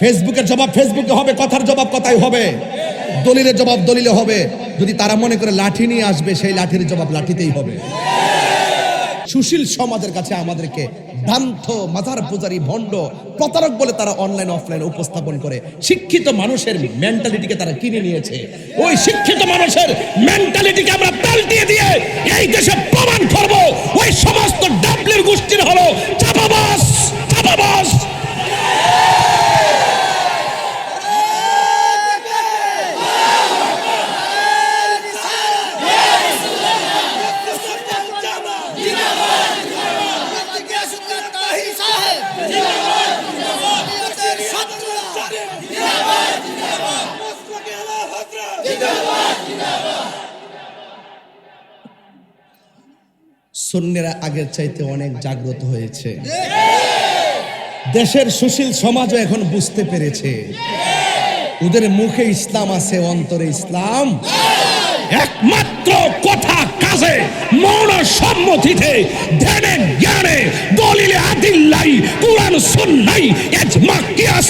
ফেসবুকের জবাব ফেসবুকে হবে, কথার জবাব কথাই হবে। দলিলের জবাব দলিলে হবে। যদি তারা মনে করে লাঠি নিয়ে আসবে, সেই লাঠির জবাব লাঠিতেই হবে। সুশীল সমাজের কাছে আমাদেরকে দান্ত মাথার পূজারি, ভণ্ড, প্রতারক বলে তারা অনলাইন অফলাইন উপস্থাপন করে। শিক্ষিত মানুষের মেন্টালিটিকে তারা কিনে নিয়েছে। ওই শিক্ষিত মানুষের মেন্টালিটিকে আমরা পাল্টিয়ে দিয়ে এই দেশে প্রমাণ করব। ওই সমস্ত ডাবলির গোষ্ঠীর হলো চাপাবাস চাপাবাস। সুন্নিরা আগের চাইতে অনেক জাগ্রত হয়েছে। দেশের সুশীল সমাজও এখন বুঝতে পেরেছে। ওদের মুখে ইসলাম আছে, অন্তরে ইসলাম। একমাত্র কথা কাজে, মৌন সম্মতিতে, ধ্যানে, জ্ঞানে, দলিলে আদিল্লাই, কোরআন, সুন্নাই, ইজমা, কিয়াস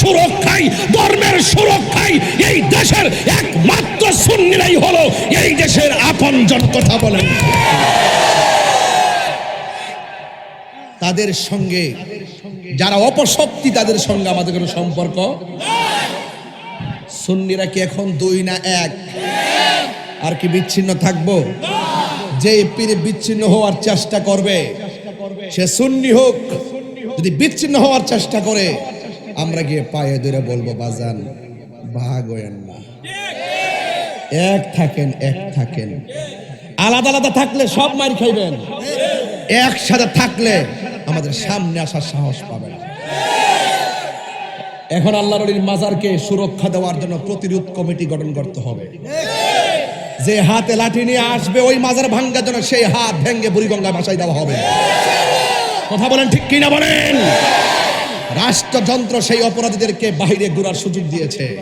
সুরক্ষায় ধর্মের সুরক্ষায় এই দেশের একমাত্র সুন্নিরাই হলো এই দেশের আপনজন কথা বলেন। তাদের সঙ্গে, যারা অপশক্তি, তাদের সঙ্গে আমাদের কোনো সম্পর্ক? সুন্নিরা কি এখন দুই না এক? আর কি বিচ্ছিন্ন থাকব? যে পীরে বিচ্ছিন্ন হওয়ার চেষ্টা করবে, সে সুন্নি হোক, যদি বিচ্ছিন্ন হওয়ার চেষ্টা করে আমরা গিয়ে পায়ে ধরে বলব, বাজান ভাগ হয়েন না। এক থাকেন এক থাকেন। আলাদা আলাদা থাকলে সব মার খাইবেন। একসাথে থাকলে আমাদের সামনে আসার সাহস পাবেন। এখন আল্লাহ রলির মাজারকে সুরক্ষা দেওয়ার জন্য প্রতিরোধ কমিটি গঠন করতে হবে। যে হাতে লাঠি নিয়ে আসবে, ওই মাজার ভাঙ্গার জন্য সেই হাত ভেঙ্গে বুড়িগঙ্গা ভাসাই দেওয়া হবে। কথা বলেন ঠিক কিনা বলেন? রাষ্ট্রযন্ত্র সেই অপরাধীদেরকে বাইরে ঘোরার সুযোগ দিয়েছে।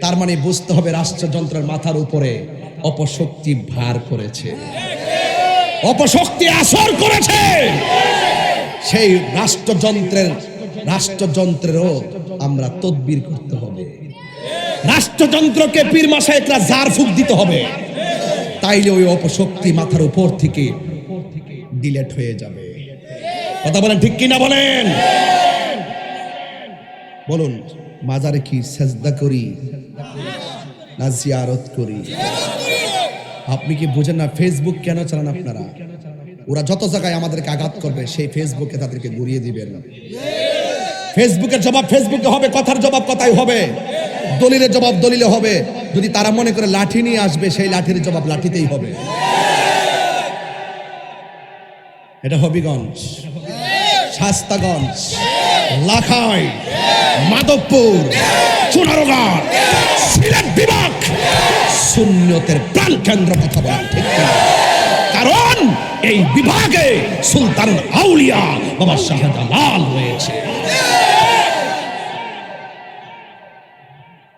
তার মানে বুঝতে হবে রাষ্ট্রযন্ত্রের মাথার উপরে অপশক্তি ভার করেছে। অপশক্তি আসর করেছে। সেই রাষ্ট্রযন্ত্রের, রাষ্ট্রযন্ত্রেরও আমরা তদবির করতে হবে। রাষ্ট্রযন্ত্রকে পীর একটা জার ফুক দিতে হবে। তাইলে ওই অপশক্তি মাথার উপর থেকে ডিলেট হয়ে যাবে। কথা বলেন ঠিক কিনা বলেন? বলুন মাজারে কি সেজদা করি না জিয়ারত করি? আপনি কি বুঝেন না ফেসবুক কেন চালান আপনারা? ওরা যত জায়গায় আমাদেরকে আঘাত করবে, সেই ফেসবুকে তাদেরকে ঘুরিয়ে দিবেন। ফেসবুকের জবাব ফেসবুকে হবে, কথার জবাব কথাই হবে। দলিলের জবাব দলিলে হবে। যদি তারা মনে করে লাঠি নিয়ে আসবে, সেই লাঠির জবাব লাঠিতেই হবে। এটা হবিগঞ্জ। শাস্তাগঞ্জ। লাখাই। মাধবপুর সিলেট বিভাগ, শূন্যতের প্রাণ কেন্দ্র কথা বলা ঠিক। কারণ এই বিভাগে সুলতান আউলিয়া বাবা শাহজালাল রয়েছে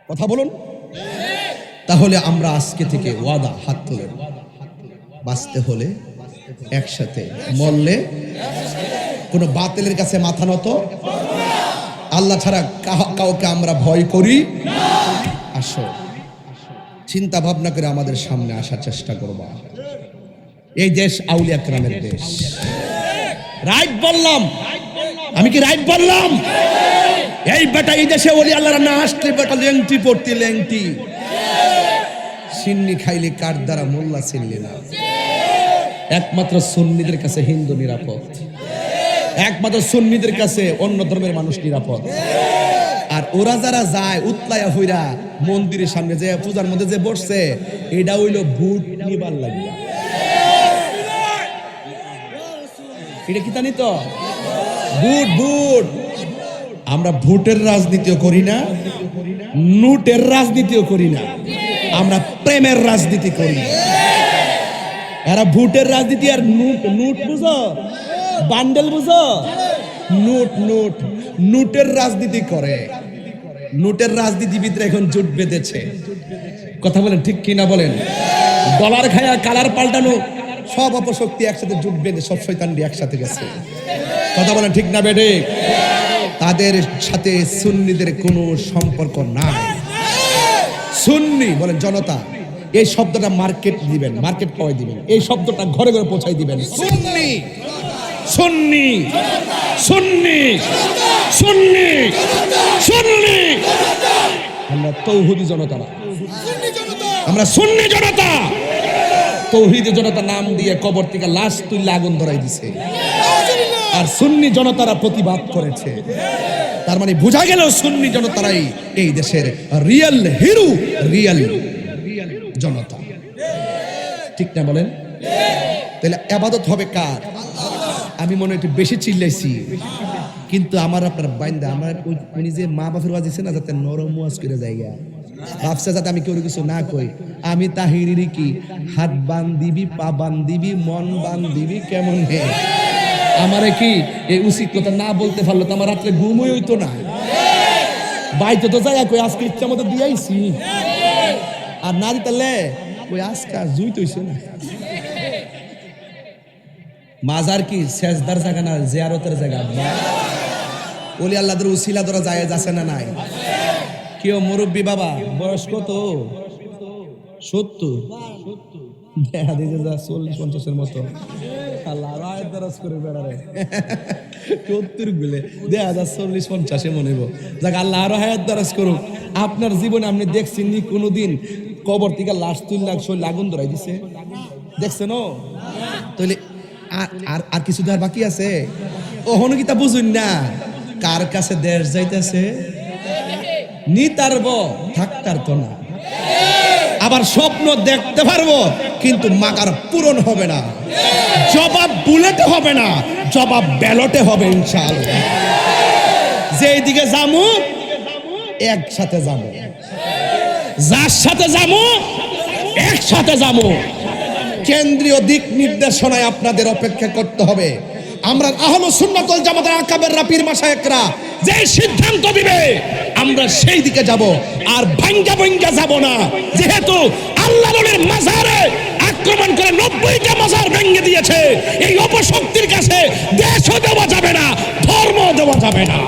কথা বলুন। তাহলে আমরা আজকে থেকে ওয়াদা, হাত তুলে। বাঁচতে হলে একসাথে মরলে কোনো বাতিলের কাছে মাথা নত। আল্লাহ ছাড়া কাউকে আমরা ভয় করি? আসো। চিন্তা ভাবনা করে আমাদের সামনে আসার চেষ্টা করবা এই দেশ আউলিয়া গ্রামের দেশ। রাইট বললাম। আমি কি রাইট বললাম? এই বেটা, এই দেশে ওলি আল্লাহরা না আসলে বেটা, লেংটি পড়তি, লেংটি। সিন্নি খাইলে কার দ্বারা মোল্লা চিনলি না? একমাত্র সুন্নিদের কাছে হিন্দু নিরাপদ। একমাত্র সুন্নিদের কাছে অন্য ধর্মের মানুষ নিরাপদ। আর ওরা যারা যায়, উতলায়া হইরা মন্দিরের সামনে যে পূজার মধ্যে যে বসছে, এটা হইল ভূত নিবার লাগিয়া। এটা কি জানি তো? ভূত ভূত। আমরা ভোটের রাজনীতিও করি না নোটের রাজনীতিও করি না, আমরা প্রেমের রাজনীতি করি এরা ভোটের রাজনীতি আর নোট নোট বুঝো? বান্ডেল বুঝো? Note note. নোটের রাজনীতি করে। নোটের রাজনীতিবিদরা এখন জোট বেঁধেছে। কথা বলেন ঠিক কিনা বলেন? ডলার খায়া কালার পাল্টানো, সব অপশক্তি একসাথে জোট বেঁধে সব শৈতানটি একসাথে গেছে। কথা বলেন ঠিক না বেঠে? তাদের সাথে সুন্নিদের কোনো সম্পর্ক নাই। সুন্নি, বলেন জনতা, এই শব্দটা মার্কেট দিবেন, মার্কেট পাওয়াই দিবেন। এই শব্দটা ঘরে ঘরে পৌঁছাই দিবেন। সুন্নি! সুন্নি। সুন্নি। সুন্নি। সুন্নি। আমরা তৌহুদি জনতা না। আমরা সুন্নি জনতা। তৌহিদি জনতা নাম দিয়ে কবর থেকে লাশ তুললে আগুন ধরাই দিছে। আর সুন্নি জনতারা প্রতিবাদ করেছে। তার মানে বোঝা গেল সুন্নি জনতারাই এই দেশের রিয়েল হিরো রিয়েল জনতা। ঠিক না বলেন? তাহলে আবাদত হবে কার? মনে হয় একটু বেশি চিল্লাইছি। কিন্তু আমার আপনার বাইন্দা, আমার উনি যে মা বাপের বাজিছে না, যাতে নরম ওয়াজ করে জায়গা। ভাবছে যাতে আমি কেউ কিছু না কই। আমি তাহিরি কি? হাত বান দিবি পা বান দিবি মন বান দিবি কেমন হে? আমারে কি এই উচিত কথা না বলতে পারল তো আমার রাত্রে ঘুমই হইতো না। বাইতে তো জায়গা কই, আজকে ইচ্ছা মতো দিয়াইছি। আর না দিতালে ওই আজকে জুই তৈছে না। মাজার কি? শেষদার জায়গা না, জিয়ারতের জায়গা? ওলি আল্লাহদের উসিলা ধরা যায় আছে না নাই? কেউ মুরব্বী বাবা? বয়স কত? সত্তর? চল্লিশ পঞ্চাশের মতো। রায় সত্তর চল্লিশ পঞ্চাশে মনে যাক, আল্লাহ আপনার জীবনে আপনি দেখছেন নি কোনোদিন কবর থেকে লাশ তুল শরীর আগুন ধরাই দিছে? দেখছেন তাহলে আর আর কিছু আর বাকি আছে? ওহনো কি তা বুঝুন না। কার কাছে দেশ যাইতেছে? নি তারব থাকতার তো না। আবার স্বপ্ন দেখতে পারব, কিন্তু মাকার পূরণ হবে না। জবাব বুলেটে হবে না, জবাব ব্যালটে হবে ইনশাআল্লাহ। যেই দিকে যামু, একসাথে যাব যার সাথে যাব একসাথে যাব কেন্দ্রীয় দিক নির্দেশনায় আপনাদের অপেক্ষা করতে হবে। আমরা আহল সুন্নাতল জামাতের আকাবের রাপির মাসায়েকরা যে সিদ্ধান্ত দিবে, আমরা সেই দিকে যাব। আর ভাঙ্গা ভাঙ্গা যাব না। যেহেতু আল্লাহ নবীর মাজারে আক্রমণ করে নব্বইটা মাজার ভেঙে দিয়েছে, এই অপশক্তির কাছে দেশও দেওয়া যাবে না ধর্ম দেওয়া যাবে না।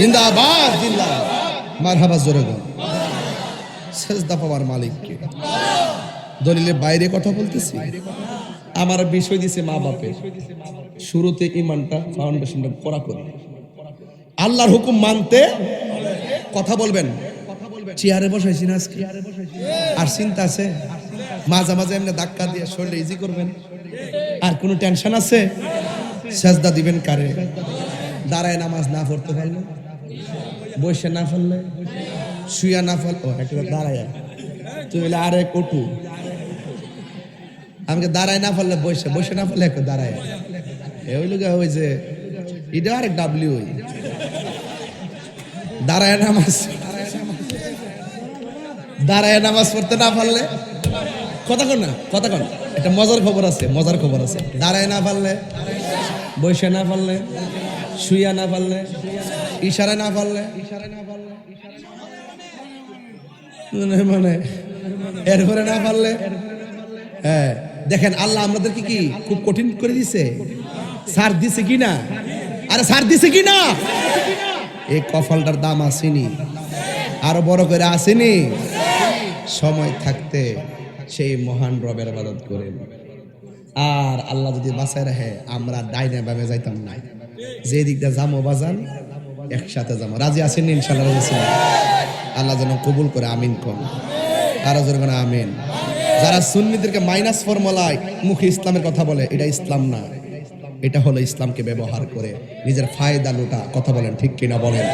জিন্দাবাদ জিন্দাবাদ। মারহাবা জোরে গো সেজদা পাওয়ার মালিককে দলিলের বাইরে কথা বলতেছি? আমার বিষয় দিছে মা বাপে শুরুতে ইমানটা ফাউন্ডেশনটা করা করি। আল্লাহর হুকুম মানতে কথা বলবেন। চেয়ারে বসাইছি না আজকে। আর চিন্তা আছে? মাঝে মাঝে এমনি ধাক্কা দিয়ে শরীরে ইজি করবেন। আর কোনো টেনশন আছে? সেজদা দিবেন কারে? দাঁড়ায় নামাজ না পড়তে পারলে? বসে না ফেললে? শুয়া না ফেল ও, একটা দাঁড়ায় তুই আরে, কটু। আমাকে দাঁড়ায় না ফেললে বসে বসে না ফেললে একটা দাঁড়ায়। এ লোক ওই এটা আরেক ডাব্লিউ দাঁড়ায় নামাজ। দাঁড়ায় নামাজ পড়তে না পারলে। কথা কন না, কথা কন। একটা মজার খবর আছে, মজার খবর আছে। দাঁড়ায় না পারলে, বসে না পারলে, শুইয়া না পারলে ইশারায় না পারলে? মানে মানে এরপরে না পারলে? হ্যাঁ দেখেন, আল্লাহ আমাদেরকে কি খুব কঠিন করে দিছে? সার দিছে কি না? আরে, সার দিছে কি না? এই কফলটার দাম আসেনি। আরও বড় করে আসেনি। সময় থাকতে সেই মহান রবের আবাদত করেন। আর আল্লাহ যদি বাঁচায় রাখে, আমরা ডাইনে বামে যাইতাম না যে দিকটা জামো বাজান একসাথে যাব। রাজি আছেন ইনশাল্লাহ আল্লাহ যেন কবুল করে, আমিন কম কারও যেন আমিন। যারা সুন্নিদেরকে মাইনাস ফর্মুলায় মুখে ইসলামের কথা বলে, এটা ইসলাম না। এটা হলো ইসলামকে ব্যবহার করে, নিজের ফায়দা লোটা, কথা বলেন, ঠিক কিনা বলেন?